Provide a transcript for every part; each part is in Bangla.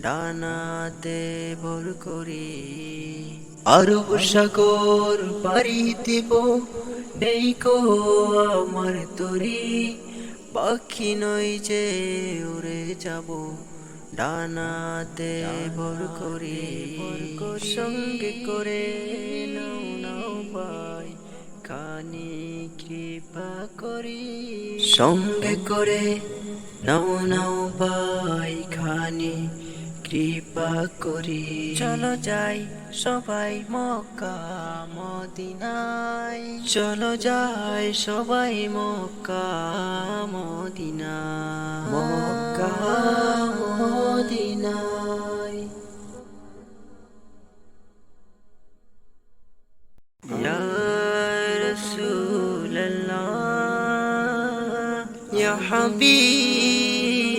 ডানাতে ভর করি। আরব সাগর পাড়ি দেব, নেই কো আমার তরি। পাখি নই যে উড়ে যাব, ডানাতে ভর করি। সঙ্গে করে নাও কৃপা করি। সঙ্গে করে নাও নাও ভাই খানি কৃপা করি চলো যাই সবাই মক্কা মদিনায় চলো যাই সবাই মক্কা মদিনা মক্কা মদিনায় يا رسول الله يا حبيب الله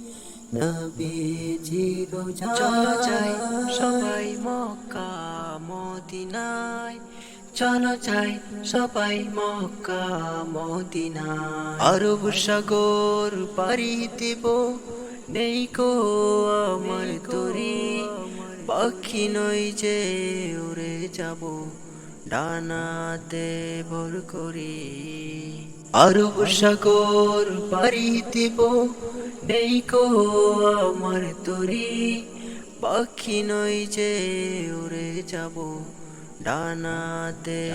নবী জি রোজা চলো যাই সবাই মক্কা মদিনায়। চলো যাই সবাই মক্কা মদিনায়। আরব সাগর পাড়ি দেব। নেই কো আমার তরি পাখি নই যে উড়ে যাব। ডানাতে ভর করি। আরব সাগর পাড়ি দেব। নেই কো আমার তরি পাখি নই যে উড়ে যাব ডানাতে।